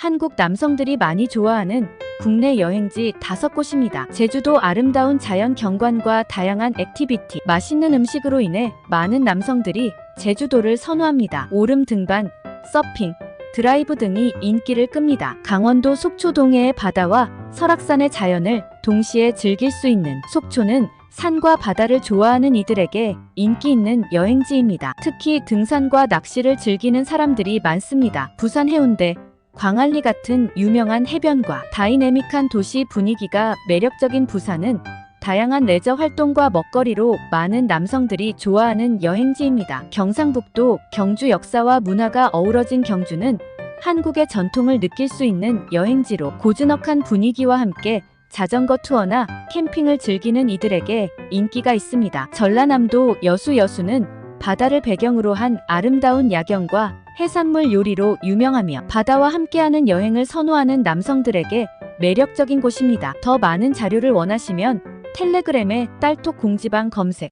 한국 남성들이 많이 좋아하는 국내 여행지 다섯 곳입니다. 제주도 아름다운 자연 경관과 다양한 액티비티, 맛있는 음식으로 인해 많은 남성들이 제주도를 선호합니다. 오름 등반, 서핑, 드라이브 등이 인기를 끕니다. 강원도 속초 동해의 바다와 설악산의 자연을 동시에 즐길 수 있는 속초는 산과 바다를 좋아하는 이들에게 인기 있는 여행지입니다. 특히 등산과 낚시를 즐기는 사람들이 많습니다. 부산 해운대, 광안리 같은 유명한 해변과 다이내믹한 도시 분위기가 매력적인 부산은 다양한 레저 활동과 먹거리로 많은 남성들이 좋아하는 여행지입니다. 경상북도 경주 역사와 문화가 어우러진 경주는 한국의 전통을 느낄 수 있는 여행지로 고즈넉한 분위기와 함께 자전거 투어나 캠핑을 즐기는 이들에게 인기가 있습니다. 전라남도 여수 여수는 바다를 배경으로 한 아름다운 야경과 해산물 요리로 유명하며 바다와 함께하는 여행을 선호하는 남성들에게 매력적인 곳입니다. 더 많은 자료를 원하시면 텔레그램에 딸톡 공지방 검색